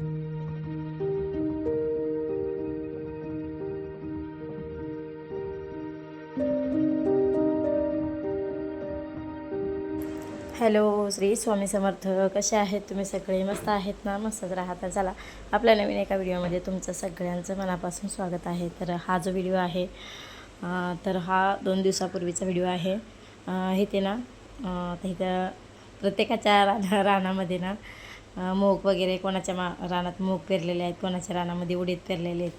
Hello Shri Swami समर्थ. कसे आहेत तुम्ही सगळे? मस्त आहेत ना? मस्तच राहा तर चला आपल्या नवीन एका व्हिडिओमध्ये तुमचं सगळ्यांचं मनापासून स्वागत आहे. तर हा जो व्हिडिओ आहे तर हा दोन दिवसापूर्वीचा व्हिडिओ आहे. इथे ना तर इथं प्रत्येकाच्या राना रानामध्ये ना मूग वगैरे कोणाच्या मा रानात मूग पेरलेले आहेत कोणाच्या रानामध्ये उडीद पेरलेले आहेत.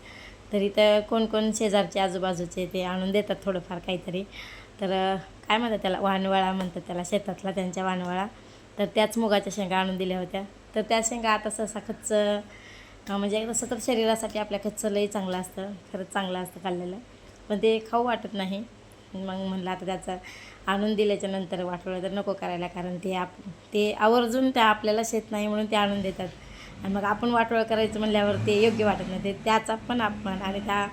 तर इथं कोण कोण शेजारचे आजूबाजूचे ते आणून देतात थोडंफार काहीतरी. तर काय म्हणतात त्याला? वानवळा म्हणतात त्याला शेतातला त्यांच्या वानवळा. तर त्याच मुगाच्या शेंगा आणून दिल्या होत्या. तर त्या शेंगा आता सहसा खच्च म्हणजे तसं तर शरीरासाठी आपल्या खच्च लई चांगलं असतं. खरंच चांगलं असतं खाल्लेलं. पण ते खाऊ वाटत नाही. मग म्हणलं आता त्याचं आणून दिल्याच्या नंतर वाटवलं तर नको करायला कारण ते आप ते आवर्जून त्या आपल्याला शेत नाही म्हणून ते आणून देतात. आणि मग आपण वाटोळं करायचं म्हणल्यावर ते योग्य वाटत नाही. ते त्याचा पण अपमान आणि त्या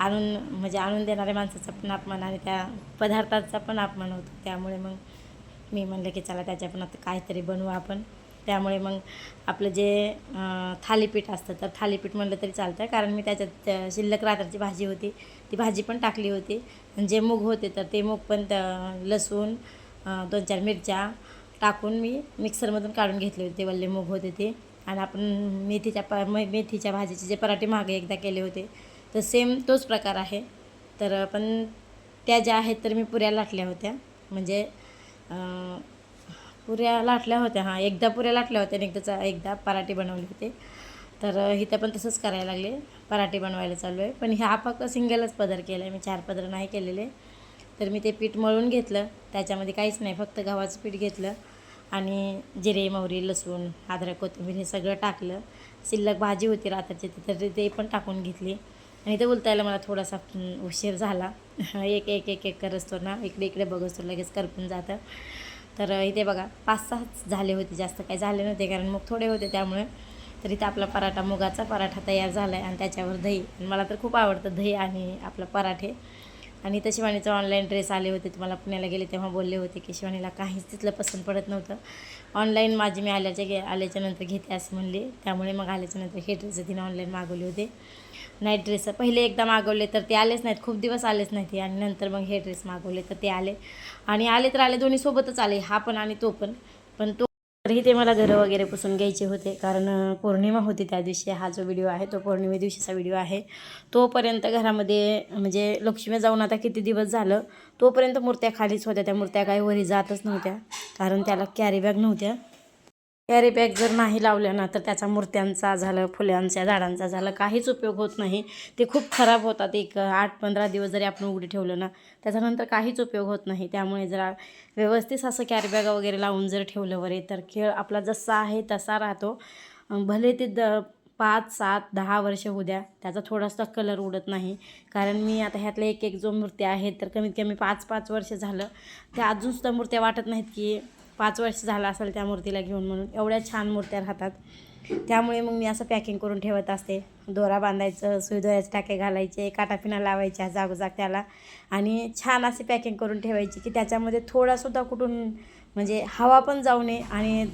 आणून म्हणजे आणून देणाऱ्या माणसाचा पण अपमान आणि त्या पदार्थाचा पण अपमान होतो. त्यामुळे मग मी म्हणलं की चला त्याच्या पण आता काहीतरी बनवू आपण. त्यामुळे मग आपलं जे थालीपीठ असतं तर थालीपीठ म्हणलं तरी चालतं. कारण मी त्याच्यात शिल्लक रात्रची भाजी होती. ती भाजी पण टाकली होती. जे मूग होते तर ते मूग पण त्या- लसूण दोन चार मिरच्या टाकून मी मिक्सरमधून काढून घेतले होते. वल्ले मूग होते ते. आणि आपण मेथीच्या प मेथीच्या भाजीचे जे पराठे मागे एकदा केले होते तर सेम तोच प्रकार आहे. तर पण त्या ज्या आहेत तर मी पुऱ्या लाटल्या होत्या. म्हणजे पुऱ्या लाटल्या होत्या हां. एकदा पुऱ्या लाटल्या होत्या आणि एकदाचा एकदा पराठे बनवले होते. तर इथं पण तसंच करायला लागले. पराठे बनवायला चालू आहे. पण ह्या फक्त सिंगलच पदर केला आहे मी चार पदर नाही केलेले. तर मी ते पीठ मळून घेतलं. त्याच्यामध्ये काहीच नाही. फक्त गव्हाचं पीठ घेतलं आणि जिरे मोहरी लसूण अद्रक कोथिंबीर हे सगळं टाकलं. शिल्लक भाजी होती रात्रीची तर ते- पण टाकून घेतली. आणि ते बोलतायला मला थोडासा उशीर झाला. एक एक एक एक करत ना इकडे इकडे बघत लगेच करपून जातं. तर इथे बघा पाच सहाच झाले होते जास्त काही झाले नव्हते कारण मग थोडे होते त्यामुळे. तर इथे आपला पराठा मुगाचा पराठा तयार झाला आहे आणि त्याच्यावर दही. मला तर खूप आवडतं दही आणि आपलं पराठे. आणि इथं शिवानीचं ऑनलाईन ड्रेस आले होते तुम्हाला पुण्याला गेले तेव्हा बोलले होते की शिवानीला काहीच तिथलं पसंत पडत नव्हतं. ऑनलाईन माझी मी आल्याच्या गे आल्याच्यानंतर घेते असं म्हणले. त्यामुळे मग आल्याच्यानंतर हे ड्रेस तिने ऑनलाईन मागवले होते. नाईट ड्रेस पहिले एकदा मागवले तर ते आलेच नाहीत. खूप दिवस आलेच नाहीत ते आणि नंतर मग हे ड्रेस मागवले तर ते आले. आणि आले तर आले दोन्ही सोबतच आले. हा पण आणि तो पण. पण तो तरीही ते मला घरं वगैरे पुसून घ्यायचे होते. कारण पौर्णिमा होती त्या दिवशी. हा जो व्हिडिओ आहे तो पौर्णिमे दिवशीचा व्हिडिओ आहे. तोपर्यंत घरामध्ये म्हणजे लक्ष्मी जाऊन आता किती दिवस झालं तोपर्यंत मूर्त्या खालीच होत्या. त्या मूर्त्या काही वरी जातच नव्हत्या. कारण त्याला कॅरी बॅग नव्हत्या. कॅरी बॅग जर नाही लावल्या ना तर त्याचा मूर्त्यांचा झालं फुल्यांच्या झाडांचा झालं काहीच उपयोग होत नाही. ते खूप खराब होतात. एक आठ पंधरा दिवस जरी आपण उघडी ठेवलं ना त्याच्यानंतर काहीच उपयोग होत नाही. त्यामुळे जरा व्यवस्थित असं कॅरी बॅग वगैरे लावून जर ठेवलं वरे तर खेळ आपला जसा आहे तसा राहतो. भले ते द पाच सात दहा वर्ष होऊ द्या त्याचा थोडासा कलर उडत नाही. कारण मी आता ह्यातल्या एक एक जो मूर्त्या आहेत तर कमीत कमी पाच पाच वर्ष झालं त्या अजूनसुद्धा मूर्त्या वाटत नाहीत की पाच वर्ष झालं असेल त्या मूर्तीला घेऊन म्हणून. एवढ्या छान मूर्त्या राहतात. त्यामुळे मग मी असं पॅकिंग करून ठेवत असते. दोरा बांधायचं सुई दोऱ्याचे टाके घालायचे काटापिना लावायच्या जागोजाग त्याला. आणि छान असे पॅकिंग करून ठेवायची की त्याच्यामध्ये थोडासुद्धा कुठून म्हणजे हवा पण जाऊ नये आणि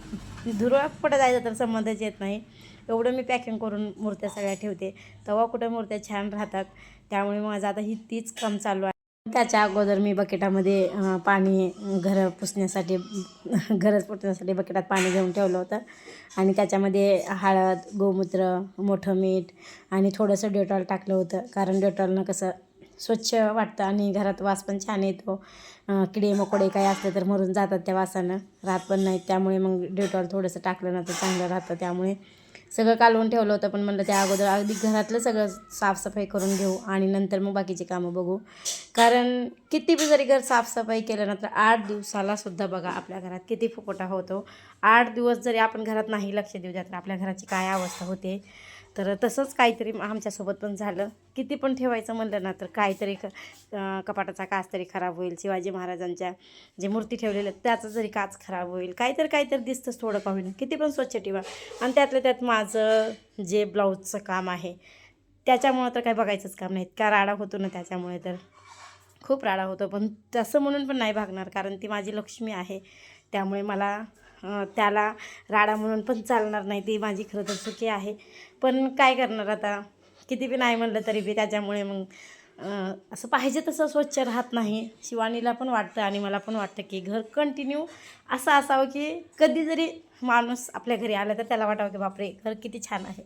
धुरळा कुठं जायचं तर संबंधच येत नाही. एवढं मी पॅकिंग करून मूर्त्या सगळ्या ठेवते. तेव्हा कुठं मूर्त्या छान राहतात. त्यामुळे माझं आता ही तीच काम चालू आहे. त्याच्या अगोदर मी बकेटामध्ये पाणी घरं पुसण्यासाठी घरच पुसण्यासाठी बकेटात पाणी घेऊन ठेवलं होतं. आणि त्याच्यामध्ये हळद गोमूत्र मोठं मीठ आणि थोडंसं डेटॉल टाकलं होतं. कारण डेटॉलनं कसं स्वच्छ वाटतं आणि घरात वास पण छान येतो. किडे मकोडे काही असले तर मरून जातात त्या वासानं. राहत पण नाहीत. त्यामुळे मग डेटॉल थोडंसं टाकलं ना तर चांगलं राहतं त्यामुळे. सगळं कालवून ठेवलं होतं पण म्हणलं त्या अगोदर अगदी घरातलं सगळं साफसफाई करून घेऊ आणि नंतर मग बाकीची कामं बघू. कारण किती बी जरी घर साफसफाई केलं ना तर आठ दिवसाला सुद्धा बघा आपल्या घरात किती फुकोटा होतो. आठ दिवस जरी आपण घरात नाही लक्ष देऊ द्या तर आपल्या घराची काय अवस्था होते? तर तसंच काहीतरी आमच्यासोबत पण झालं. किती पण ठेवायचं म्हणलं ना तर काहीतरी क कपाटाचा काच तरी खराब होईल. शिवाजी महाराजांच्या जे मूर्ती ठेवलेल्या आहेत त्याचा जरी काच खराब होईल. काहीतरी काहीतरी दिसतंच थोडं का होईल किती पण स्वच्छ ठेवा. आणि त्यातल्या त्यात माझं जे ब्लाऊजचं काम आहे त्याच्यामुळं तर काही बघायचंच काम नाही. इतका राडा होतो ना त्याच्यामुळे तर. खूप राडा होतो. पण तसं म्हणून पण नाही भागणार कारण ती माझी लक्ष्मी आहे. त्यामुळे मला त्याला राडा म्हणून पण चालणार नाही ती माझी खरं तर चुकी आहे. पण काय करणार आता? किती बी नाही म्हणलं तरी बी त्याच्यामुळे मग असं पाहिजे तसं स्वच्छ राहत नाही. शिवानीला पण वाटतं आणि मला पण वाटतं की घर कंटिन्यू असं असावं की कधी जरी माणूस आपल्या घरी आला तर त्याला वाटावं की बापरे घर किती छान आहे.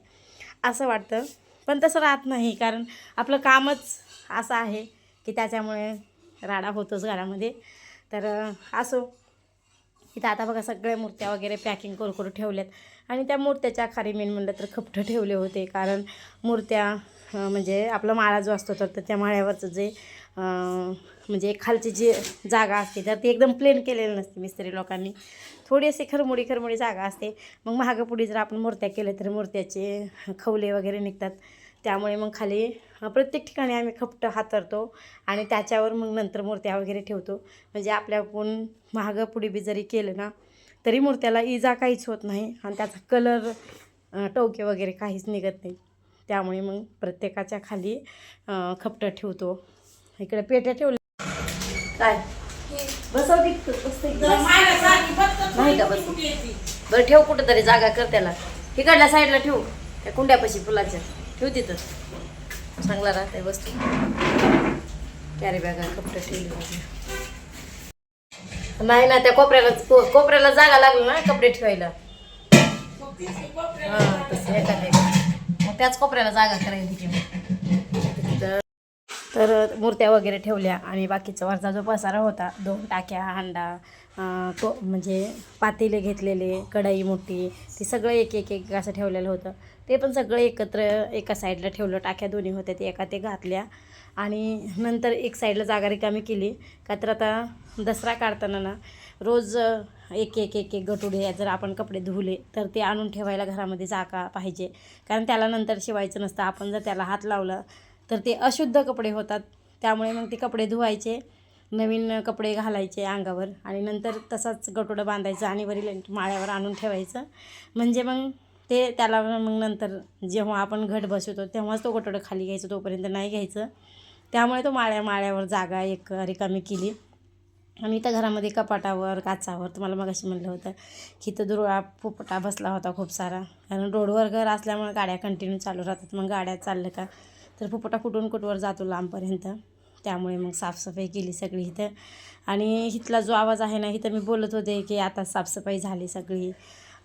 असं वाटतं. पण तसं राहत नाही कारण आपलं कामच असं आहे की त्याच्यामुळे राडा होतोच घरामध्ये. तर असो. इथं आता बघा सगळ्या मूर्त्या वगैरे पॅकिंग करू करू ठेवल्यात. आणि त्या मूर्त्याच्या खाली मेन म्हणलं तर खपटं ठेवले होते. कारण मूर्त्या म्हणजे आपला माळा जो असतो तर त्या माळ्यावरचं जे म्हणजे खालची जी जागा असते तर ती एकदम प्लेन केलेली नसते मिस्त्री लोकांनी. थोडी अशी खरमुडी खरमुडी जागा असते. मग मागं पुढे जर आपण मूर्त्या केल्या तर मूर्त्याचे खवले वगैरे निघतात. त्यामुळे मग खाली प्रत्येक ठिकाणी आम्ही खपटं हातरतो आणि त्याच्यावर मग नंतर मूर्त्या वगैरे ठेवतो. म्हणजे आपल्याकडून महागं पुढे बी जरी केलं ना तरी मूर्त्याला इजा काहीच होत नाही आणि त्याचा कलर टोके वगैरे काहीच निघत नाही. त्यामुळे मग प्रत्येकाच्या खाली खपटं ठेवतो. इकडे पेट्या ठेवल्या. काय? बसव? नाही का बस बरं ठेव कुठं तरी जागा कर त्याला. इकडल्या साईडला ठेवू त्या कुंड्यापाशी फुलाच्या. ठेव तिथं. चांगला राहते वस्तू. कॅरी बॅगा कपडे ठेवले पाहिजे नाही ना त्या कोपऱ्याला को- कोपऱ्याला जागा लागली ना कपडे ठेवायला. हां तसं एखाद्या मग त्याच कोपऱ्याला जागा करायची की तर तर मूर्त्या वगैरे ठेवल्या आणि बाकीचा वरचा जो पसारा होता दोन टाक्या हांडा तो म्हणजे पातेले घेतलेले कढई मोठी ते सगळं एक एक एक असं ठेवलेलं होतं. ते पण सगळं एकत्र एका साईडला ठेवलं. टाक्या दोन्ही होत्या ते एका ते घातल्या. आणि नंतर एक साईडला जागा रिकामी केली. का तर आता दसरा काढताना ना रोज एक एक एक एक गटुडे जर आपण कपडे धुवले तर ते आणून ठेवायला घरामध्ये जागा पाहिजे. कारण त्याला नंतर शिवायचं नसतं. आपण जर त्याला हात लावला तर ते अशुद्ध कपडे होतात. त्यामुळे मग ते कपडे धुवायचे नवीन कपडे घालायचे अंगावर. आणि नंतर तसाच गटोडं बांधायचं आणि वरील माळ्यावर आणून ठेवायचं. म्हणजे मग ते त्याला मग नंतर जेव्हा आपण घट बसवतो तेव्हाच तो गटोडं खाली घ्यायचं तोपर्यंत नाही घ्यायचं. त्यामुळे तो माळ्या माळ्यावर जागा एक रिकामी केली. आणि इथं घरामध्ये कपाटावर काचावर तुम्हाला मग अशी म्हणलं होतं की इथं दुर्वा पोपटा बसला होता खूप सारा. कारण रोडवर घर असल्यामुळे गाड्या कंटिन्यू चालू राहतात. मग गाड्या चाललं का? तर पोपटा कुठून कुठवर जातो लांबपर्यंत. त्यामुळे मग साफसफाई केली सगळी इथं. आणि इथला जो आवाज आहे ना इथं मी बोलत होते की आता साफसफाई झाली सगळी.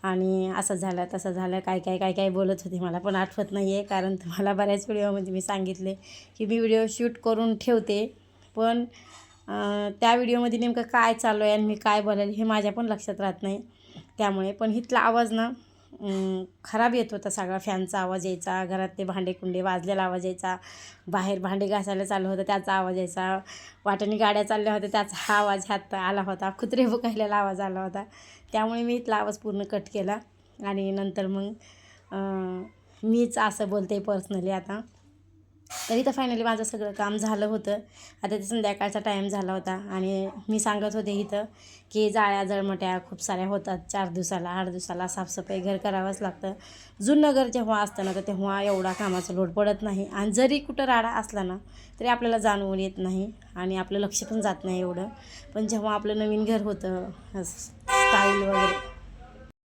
आणि असं झालं तसं झालं काय काय काय काय बोलत होते मला पण आठवत नाही आहे कारण तुम्हाला बऱ्याच व्हिडिओमध्ये मी सांगितले की मी व्हिडिओ शूट करून ठेवते पण त्या व्हिडिओमध्ये नेमकं काय चालू आहे आणि मी काय बोलेल हे माझ्या पण लक्षात राहत नाही. त्यामुळे पण इथला आवाज ना खराब येत होता सगळा फॅनचा आवाज यायचा घरात ते भांडे कुंडे वाजलेला आवाज यायचा बाहेर भांडे घासायला चालू होतं त्याचा आवाज यायचा वाटणी गाड्या चालल्या होत्या त्याचा आवाज ह्यात आला होता कुत्रे बुकायलेला आवाज आला होता. त्यामुळे मी इथला आवाज पूर्ण कट केला. आणि नंतर मग मीच असं बोलते पर्सनली आता. तरी तर फायनली माझं सगळं काम झालं होतं. आता ते संध्याकाळचा टाईम झाला होता. आणि मी सांगत होते इथं की जाळ्या जळमट्या खूप साऱ्या होतात. चार दिवसाला आठ दिवसाला साफसफाई घर करावंच लागतं. जुनं घर जेव्हा असतं ना तर तेव्हा एवढा कामाचा लोड पडत नाही. आणि जरी कुठं राडा असला ना तरी आपल्याला जाणवून येत नाही. आणि आपलं लक्ष पण जात नाही एवढं. पण जेव्हा आपलं नवीन घर होतं स्टाईल वगैरे.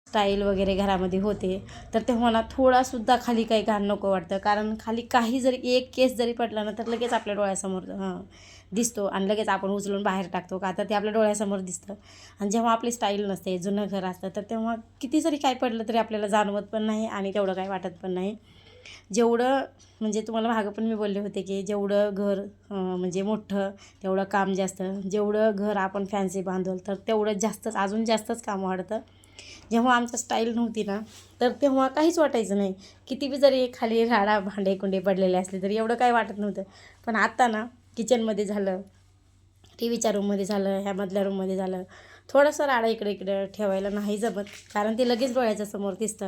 स्टाईल वगैरे घरामध्ये होते. तर तेव्हा ना थोडासुद्धा खाली काही घाण नको वाटतं. कारण खाली काही जरी एक केस जरी पडला ना तर लगेच आपल्या डोळ्यासमोर हां दिसतो. आणि लगेच आपण उचलून बाहेर टाकतो का? तर ते आपल्या डोळ्यासमोर दिसतं. आणि जेव्हा आपली स्टाईल नसते जुनं घर असतं तर तेव्हा किती जरी काय पडलं तरी आपल्याला जाणवत पण नाही आणि तेवढं काही वाटत पण नाही. जेवढं म्हणजे तुम्हाला मागं पण मी बोलले होते की जेवढं घर म्हणजे मोठं तेवढं काम जास्त. जेवढं घर आपण फॅन्सी बांधवल तर तेवढं जास्तच अजून जास्तच काम वाढतं. जेव्हा आमचं स्टाईल नव्हती ना तर तेव्हा काहीच वाटायचं नाही. किती बी जरी खाली राडा भांडे कुंडे पडलेले असले तरी एवढं काही वाटत नव्हतं. पण आता ना किचनमध्ये झालं टी व्हीच्या रूममध्ये झालं ह्या मधल्या रूममध्ये झालं थोडंसं राडा इकडे इकडे ठेवायला नाही जमत कारण ते लगेच डोळ्याच्या समोर दिसतं.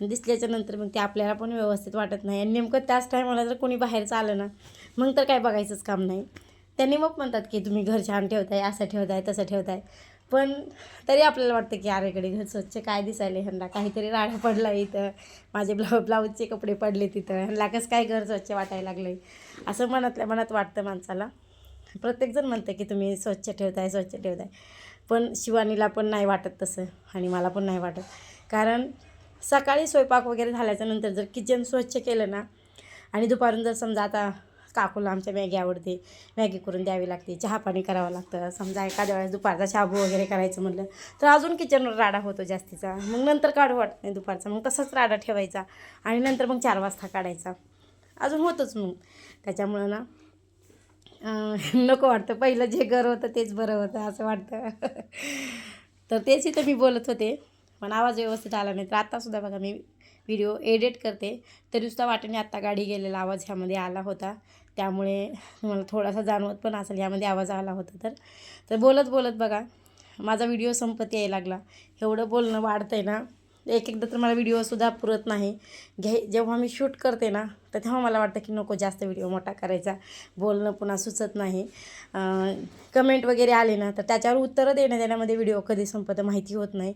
आणि दिसल्याच्या नंतर मग ते आपल्याला पण व्यवस्थित वाटत नाही. आणि नेमकं त्याच टायमाला जर कोणी बाहेरचं आलं ना मग तर काय बघायचंच काम नाही. त्यांनी मग म्हणतात की तुम्ही घर छान ठेवताय असं ठेवताय तसं ठेवताय. पण तरी आपल्याला वाटतं की अरे इकडे घर स्वच्छ काय दिसायले ह्यांना? काहीतरी राडा पडला इथं. माझे ब्लाऊ ब्लाऊजचे कपडे पडले तिथं. ह्यांना कसं काय घर स्वच्छ वाटायला लागलं असं मनातल्या मनात वाटतं माणसाला. प्रत्येकजण म्हणतं की तुम्ही स्वच्छ ठेवताय स्वच्छ ठेवताय. पण शिवानीला पण नाही वाटत तसं आणि मला पण नाही वाटत. कारण सकाळी स्वयंपाक वगैरे झाल्याच्यानंतर जर किचन स्वच्छ केलं ना आणि दुपारून जर समजा आता काकूला आमच्या मॅगी आवडते मॅगी करून द्यावी लागते चहा पाणी करावं लागतं समजा एखाद्या वेळेस दुपारचा शाबू वगैरे करायचं म्हटलं तर अजून किचनवर राडा होतो जास्तीचा. मग नंतर काढू वाटत नाही दुपारचा. मग तसंच राडा ठेवायचा आणि नंतर मग चार वाजता काढायचा. अजून होतंच मग. त्याच्यामुळं ना नको वाटतं. पहिलं जे घर होतं तेच बरं होतं असं वाटतं. तर तेच इथं मी बोलत होते. पण आवाज व्यवस्थित आला नाही. तर आत्तासुद्धा बघा मी व्हिडिओ एडिट करते. तरीसुद्धा वाटेने आत्ता गाडी गेलेला आवाज ह्यामध्ये आला होता. त्यामुळे मला थोडासा जाणवत पण असेल यामध्ये आवाज आला होता तर. तर बोलत बोलत बघा माझा व्हिडिओ संपत यायला लागला. एवढं बोलणं वाढतं आहे ना. एक एकदा तर मला व्हिडिओसुद्धा पुरत नाही. घे जेव्हा मी शूट करते ना तर तेव्हा मला वाटतं की नको जास्त व्हिडिओ मोठा करायचा. बोलणं पुन्हा सुचत नाही. कमेंट वगैरे आले ना तर त्याच्यावर उत्तरं देण्या देण्यामध्ये व्हिडिओ कधी संपतं माहिती होत नाही.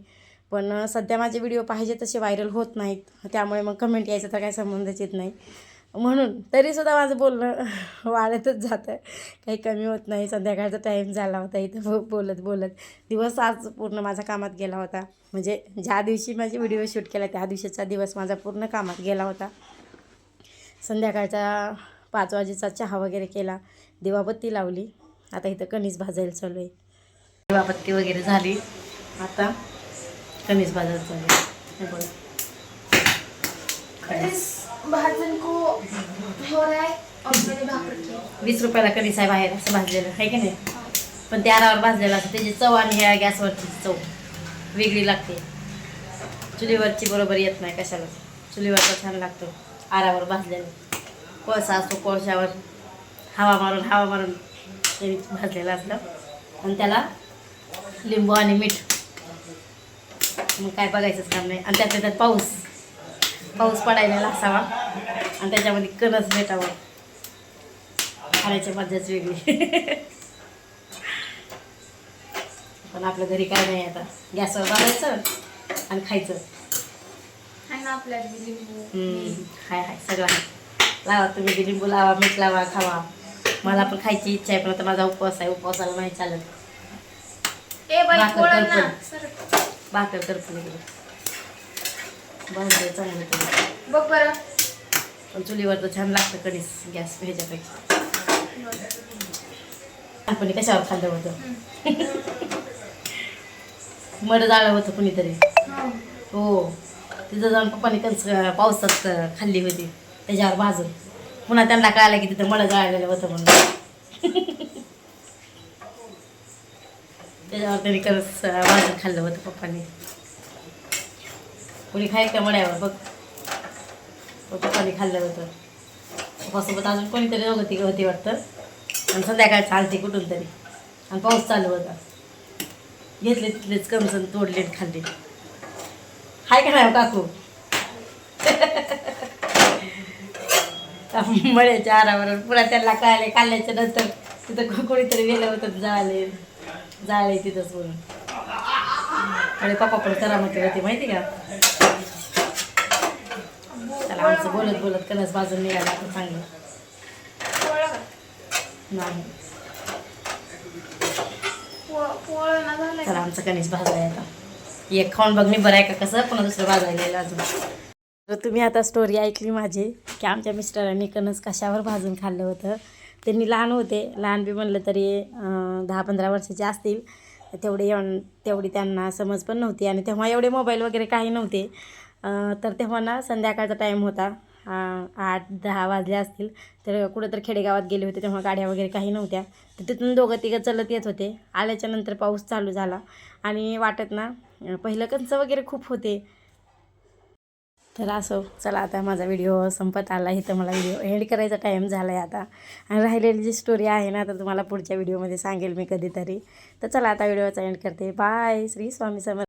पण सध्या माझे व्हिडिओ पाहिजे तसे व्हायरल होत नाहीत. त्यामुळे मग कमेंट यायचा तर काही संबंधच येत नाही. म्हणून तरीसुद्धा माझं बोलणं वाढतच जातं काही कमी होत नाही. संध्याकाळचा टाईम झाला होता इथं बोलत बोलत. दिवस आज पूर्ण माझा कामात गेला होता. म्हणजे ज्या दिवशी माझी व्हिडिओ शूट केला त्या दिवशीचा दिवस माझा पूर्ण कामात गेला होता. संध्याकाळचा पाच वाजेचा चहा वगैरे केला. दिवाबत्ती लावली. आता इथं कणीस भाजायला चालू आहे. दिवाबत्ती वगैरे झाली. आता कणीस भाजायला चालू आहे. भाजन को हो रहा है और मैंने भाकर किया वीस रुपयाला कणीस आहे बाहेर असं भाजलेलं आहे की नाही? पण त्या आरावर भाजलेलं असतं त्याची चव आणि ह्या गॅसवरची चव वेगळी लागते. चुलीवरची बरोबर येत नाही कशाला. चुलीवरचा छान लागतो. आरावर भाजलेलं. कोळसा असतो कोळशावर हवा मारून हवा मारून ते भाजलेलं असतं आणि त्याला लिंबू आणि मीठ. मग काय बघायचंच काम नाही. आणि त्यातल्या त्यात पाऊस. पाऊस पडायला असावा आणि त्याच्यामध्ये कणस भेटावं. खाण्याची मजाच वेगळी. पण आपल्या घरी काय नाही आता. गॅसवर बांधायचं आणि खायचं. ना हाय हाय सगळं लावा तुम्ही लिंबू लावा मीठ लावा खावा. मला पण खायची इच्छा आहे पण आता माझा उपवास आहे उपवासाला नाही चालत. भाकर करतो. भाकर करतो भाजलं चांगलं तरी बघ बरं. पण चुलीवर तर छान लागतं कधीच गॅस ह्याच्यापेक्षा. आपण कशावर खाल्लं होतं? मड जाळलं होतं कुणीतरी. हो. हो. तिथं जाऊन पप्पाने कंस पावसात खाल्ली होती. त्याच्यावर भाजून. पुन्हा त्यांना कळालं की तिथं मड जाळलेलं होतं म्हणून. त्याच्यावर त्यांनी करस भाजून खाल्लं होतं पप्पाने. कोणी खाईल का मड्यावर बघ. पण पप्पाने खाल्लं होतं पप्पासोबत अजून कोणीतरी दोघं तिघं होती वाटतं. आणि संध्याकाळ चालते कुठून तरी. आणि पाऊस चालू होता. घेतले तिथलेच कमसन तोडले खाल्ले. हाय का नाही हो काकू? मळ्याच्या आरावर पुन्हा त्यांना कळाले खाल्ल्याच्या नंतर तिथं कोणीतरी गेलं होतं जाळले. जाळले तिथंच म्हणून. आणि पप्पा पण करामती होती माहिती का? झालं आमचं बोलत बोलत कणस बाजून निघाला आता चांगलं. नाही. पोळं आमचं कणीस भाजलाय आता. एक खाऊन बघ मी बरं आहे का कसं? पुन्हा दुसरं भाजायला अजून. तर तुम्ही आता स्टोरी ऐकली माझी की आमच्या मिस्टरांनी कणस कशावर भाजून खाल्लं होतं. त्यांनी लहान होते लहान बी म्हणलं तरी दहा पंधरा वर्षाचे असतील. तेवढे येऊन तेवढी त्यांना समज पण नव्हती. आणि तेव्हा एवढे मोबाईल वगैरे काही नव्हते. तर तेव्हा ना संध्याकाळचा टाईम होता. आठ दहा वाजले असतील. तर कुठं तर खेडेगावात गेले होते तेव्हा गाड्या वगैरे काही नव्हत्या. तर तिथून दोघं तिघं चलत येत होते. आल्याच्यानंतर पाऊस चालू झाला. आणि वाटत ना पहिलं कंच वगैरे खूप होते. तर असो चला आता माझा व्हिडिओ संपत आला. इथं मला व्हिडिओ एंड करायचा टाईम झाला आहे आता. आणि राहिलेली जी स्टोरी आहे ना तर तुम्हाला पुढच्या व्हिडिओमध्ये सांगेल मी कधीतरी. तर चला आता व्हिडिओचा एंड करते. बाय श्री स्वामी समर्थ